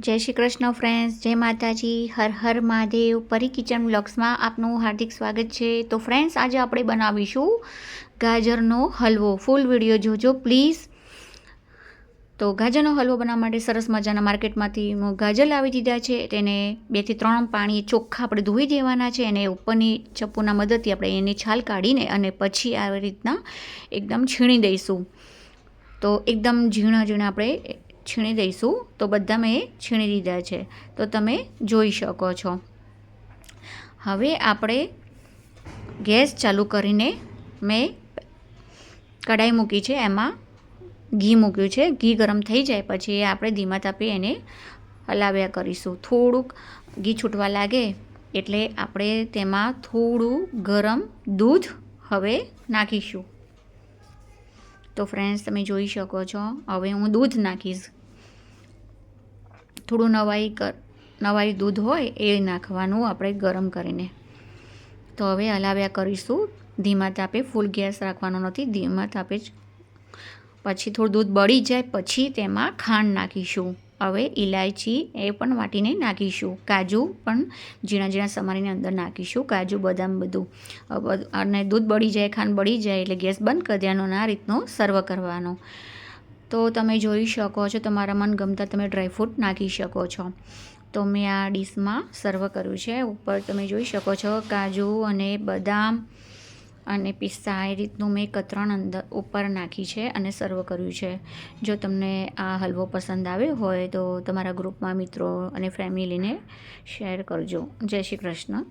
જય શ્રી કૃષ્ણ ફ્રેન્ડ્સ જય માતાજી. હર હર મહાદેવ. પરી કિચન બ્લોગ્સમાં આપનું હાર્દિક સ્વાગત છે. તો ફ્રેન્ડ્સ આજે આપણે બનાવીશું ગાજરનો હલવો. ફૂલ વીડિયો જોજો પ્લીઝ તો, ગાજરનો હલવો બનાવવા માટે સરસ મજાના માર્કેટમાંથી ગાજર લાવી દીધા છે. તેને બેથી ત્રણ પાણી ચોખ્ખા આપણે ધોઈ દેવાના છે અને ઉપરની ચપ્પુના મદદથી આપણે એની છાલ કાઢીને અને પછી આવી રીતના એકદમ છીણી દઈશું. તો, એકદમ ઝીણા ઝીણા આપણે છીણી દઈશું, તો બધા મેં છીણી દીધા છે. તો તમે જોઈ શકો છો. હવે આપણે ગેસ ચાલુ કરીને મેં કઢાઈ મૂકી છે, એમાં ઘી મૂક્યું છે. ઘી ગરમ થઈ જાય પછી આપણે ધીમા તાપે એને હલાવ્યા કરીશું. થોડુંક ઘી છૂટવા લાગે એટલે આપણે તેમાં થોડું ગરમ દૂધ હવે નાખીશું. તો ફ્રેન્ડ્સ તમે જોઈ શકો છો, હવે હું દૂધ નાખીશ. થોડું નવાઈ કર, નવાઈ દૂધ હોય એ નાખવાનું આપણે ગરમ કરીને. તો હવે હલાવ્યા કરીશું. ધીમા તાપે ફૂલ ગેસ રાખવાનો નથી. ધીમા તાપે જ. પછી થોડું દૂધ બળી જાય પછી તેમાં ખાંડ નાખીશું. હવે ઇલાયચી એ પણ વાટીને નાખીશું. કાજુ પણ ઝીણા ઝીણા સમારીને અંદર નાખીશું. કાજુ, બદામ બધું. અને દૂધ બળી જાય, ખાંડ બળી જાય એટલે ગેસ બંધ કરી દેવાનો આ રીતનો સર્વ કરવાનો. તો તમે જોઈ શકો છો, તમારા મનગમતા તમે ડ્રાયફ્રૂટ નાખી શકો છો. તો મેં આ ડીશમાં સર્વ કર્યું છે. ઉપર તમે જોઈ શકો છો કાજુ અને બદામ અને પિસ્તા, એ રીતનું મેં કતરણ અંદર, ઉપર નાખી છે અને સર્વ કર્યું છે. જો તમને આ હલવો પસંદ આવ્યો હોય તો તમારા ગ્રુપમાં મિત્રો અને ફેમિલીને શેર કરજો. જય શ્રી કૃષ્ણ.